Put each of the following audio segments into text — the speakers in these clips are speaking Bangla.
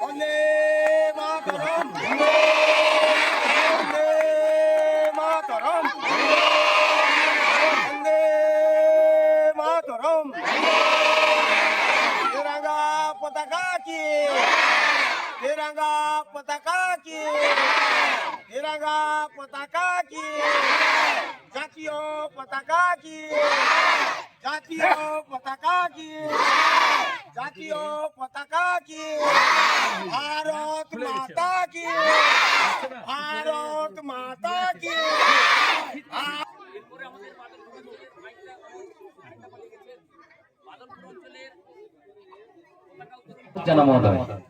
বন্দে মাতরম বন্দে মাতরম বন্দে মাতরম তিরঙ্গা পতাকা কি তিরঙ্গা পতাকা কি? তিরঙ্গা পতাকা কি? জাতীয় পতাকা কি? জাতীয় পতাকা কি? জাতীয় পতাকা কি? ভারত মাতা কি? ভারত মাতা কি? জানা মহোদয়।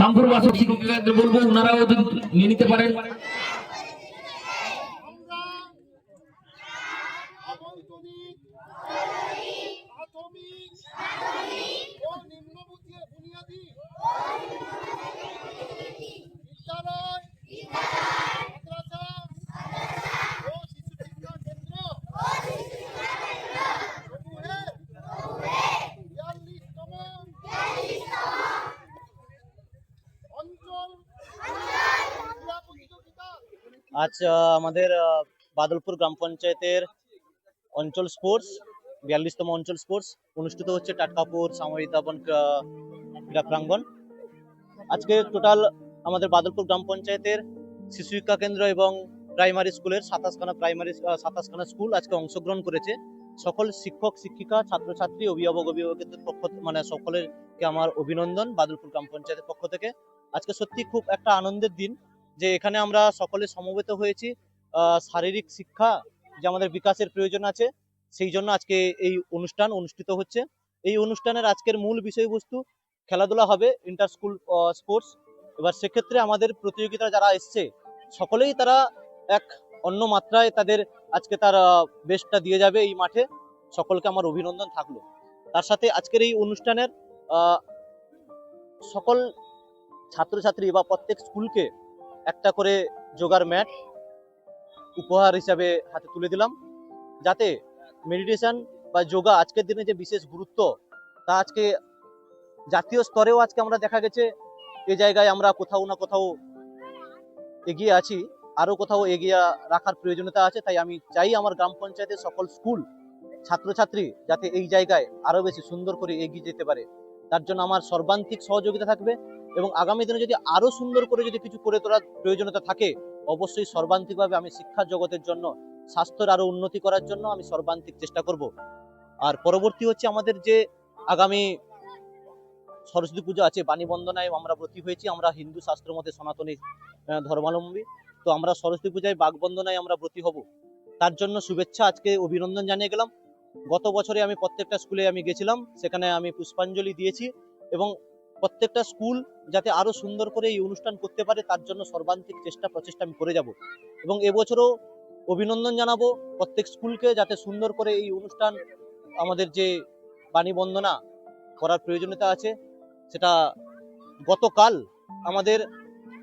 শ্যাম- শ্যামপুর বাসক শিক্ষক বলব ওনারাও নিয়ে নিতে পারেন। বিদ্যালয় মাদ্রাসা ও শিশু শিক্ষা কেন্দ্র সমূহে বিয়াল্লিশতম অঞ্চল ক্রীড়া প্রতিযোগিতা আজ আমাদের বাদলপুর গ্রাম পঞ্চায়েতের অঞ্চল স্পোর্টস, বিয়াল্লিশতম অঞ্চল স্পোর্টস, অনুষ্ঠিত হচ্ছে টাটকাপুর সামরিক দাপন ক্রা- ক্রীড়া প্রাঙ্গণ। আজকে টোটাল আমাদের বাদলপুর গ্রাম পঞ্চায়েতের শিশু শিক্ষা কেন্দ্র এবং প্রাইমারি স্কুলের সাতাশখানা প্রাইমারি সাতাশখানা স্কুল আজকে অংশগ্রহণ করেছে। সকল শিক্ষক, শিক্ষিকা, ছাত্রছাত্রী, অভিভাবক, অভিভাবকদের পক্ষ মানে সকলেরকে আমার অভিনন্দন বাদলপুর গ্রাম পঞ্চায়েতের পক্ষ থেকে। আজকে সত্যি খুব একটা আনন্দের দিন। যে এখানে আমরা সকলে সমবেত হয়েছি শারীরিক শিক্ষা যে আমাদের বিকাশের প্রয়োজন আছে, সেই জন্য আজকে এই অনুষ্ঠান অনুষ্ঠিত হচ্ছে। এই অনুষ্ঠানের আজকের মূল বিষয়বস্তু খেলাধুলা হবে ইন্টার স্কুল স্পোর্টস এবার সেক্ষেত্রে আমাদের প্রতিযোগিতা যারা এসছে, সকলেই তারা এক অন্য মাত্রায় তাদের আজকে তার বেস্টটা দিয়ে যাবে এই মাঠে। সকলকে আমার অভিনন্দন থাকল। তার সাথে আজকের এই অনুষ্ঠানের সকল ছাত্রছাত্রী বা প্রত্যেক স্কুলকে একটা করে যোগার ম্যাট উপহার হিসাবে হাতে তুলে দিলাম। যাতে মেডিটেশন বা যোগা আজকের দিনে যে বিশেষ গুরুত্ব, তা আজকে জাতীয় স্তরেও আজকে আমরা দেখা গেছে। এ জায়গায় আমরা কোথাও না কোথাও এগিয়ে আছি, আরও কোথাও এগিয়ে রাখার প্রয়োজনীয়তা আছে। তাই আমি চাই আমার গ্রাম পঞ্চায়েতের সকল স্কুল ছাত্রছাত্রী যাতে এই জায়গায় আরও বেশি সুন্দর করে এগিয়ে যেতে পারে। তার জন্য আমার সর্বান্তিক সহযোগিতা থাকবে এবং আগামী দিনে যদি আরও সুন্দর করে যদি কিছু করে তোলার প্রয়োজনীয়তা থাকে, অবশ্যই সর্বান্তিকভাবে আমি শিক্ষা জগতের জন্য, স্বাস্থ্যের আরও উন্নতি করার জন্য আমি সর্বান্তিক চেষ্টা করব। আর পরবর্তী হচ্ছে আমাদের যে আগামী সরস্বতী পুজো আছে, বাণী বন্দনায় আমরা ব্রতী হয়েছি, আমরা হিন্দু শাস্ত্র মতে সনাতনী ধর্মাবলম্বী। তো আমরা সরস্বতী পূজায় বাঘ বন্দনায় আমরা ব্রতী হব। তার জন্য শুভেচ্ছা, আজকে অভিনন্দন জানিয়ে গেলাম। গত বছরে আমি প্রত্যেকটা স্কুলে আমি গেছিলাম, সেখানে আমি পুষ্পাঞ্জলি দিয়েছি এবং প্রত্যেকটা স্কুল যাতে আরও সুন্দর করে এই অনুষ্ঠান করতে পারে, তার জন্য সর্বান্তিক চেষ্টা প্রচেষ্টা আমি করে যাব। এবং এবছরও অভিনন্দন জানাব প্রত্যেক স্কুলকে যাতে সুন্দর করে এই অনুষ্ঠান আমাদের যে বাণী বন্দনা করার প্রয়োজনীয়তা আছে, সেটা গতকাল আমাদের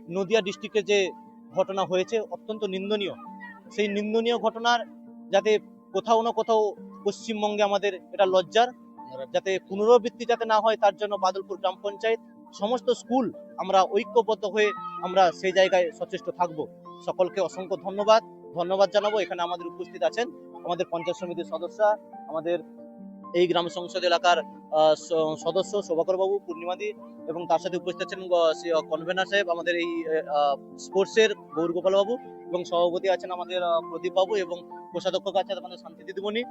নদিয়া ডিস্ট্রিক্টে যে ঘটনা হয়েছে, অত্যন্ত নিন্দনীয়। সেই নিন্দনীয় ঘটনার যাতে কোথাও না কোথাও পশ্চিমবঙ্গে আমাদের এটা লজ্জার। যাতে পুনরাবৃত্তি যাতে না হয়, তার জন্য বাদলপুর গ্রাম পঞ্চায়েত, সমস্ত স্কুল আমরা ঐক্যবদ্ধ হয়ে আমরা সেই জায়গায় সচেষ্ট থাকব। সকলকে অসংখ্য ধন্যবাদ। ধন্যবাদ জানাব। এখানে আমাদের উপস্থিত আছেন আমাদের পঞ্চায়েত সমিতির সদস্য, আমাদের এই গ্রাম সংসদ এলাকার সদস্য শোভাকর বাবু পূর্ণিমাদি এবং তার সাথে উপস্থিত আছেন কনভেনার সাহেব আমাদের এই স্পোর্টসের গৌর গোপাল বাবু এবং সভাপতি আছেন আমাদের প্রদীপ বাবু এবং কোষাধ্যক্ষ আছেন আমাদের শান্তি দিদিমণি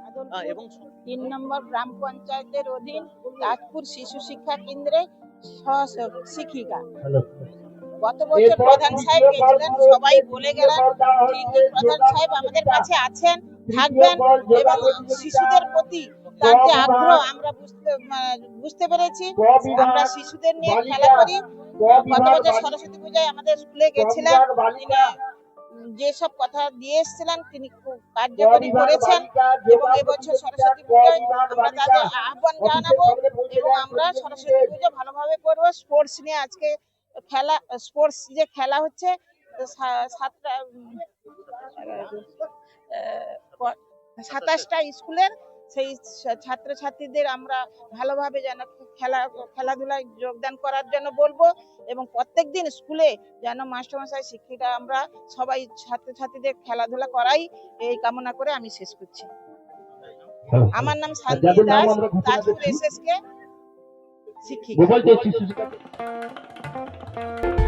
এবং তিন নম্বর গ্রাম পঞ্চায়েতের অধীন তাজপুর শিশু শিক্ষা কেন্দ্রে শিক্ষিকা। গত বছর প্রধান সাহেব গেছিলেন সবাই বলে গেলেন ঠিকই প্রধান সাহেব আমাদের কাছে আছেন থাকবেন এবং শিশুদের প্রতি তার যে আগ্রহ আমরা বুঝতে বুঝতে পেরেছি। আমরা শিশুদের নিয়ে খেলা করি। গত বছর সরস্বতী পূজায় আমাদের স্কুলে গেছিলেন। তিনি যেসব কথা দিয়ে এসেছিলেন তিনি খুব কার্যকরী করেছেন এবং এবছর সরস্বতী পুজোয় আমরা তাদের আহ্বান জানাব এবং আমরা সরস্বতী পুজো ভালোভাবে করব। স্পোর্টস নিয়ে আজকে খেলা স্পোর্টস যে খেলা হচ্ছে সাতটা সাতাশটা স্কুলের সেই ছাত্রছাত্রীদের আমরা ভালোভাবে যেন খেলা খেলাধুলায় যোগদান করার জন্য বলব এবং প্রত্যেকদিন স্কুলে যেন মাস্টারমশাই শিক্ষিকা আমরা সবাই ছাত্রছাত্রীদের খেলাধুলা করাই। এই কামনা করে আমি শেষ করছি। আমার নাম শান্তি দাস তাজপুর করছি। এস এস কে শিক্ষিকা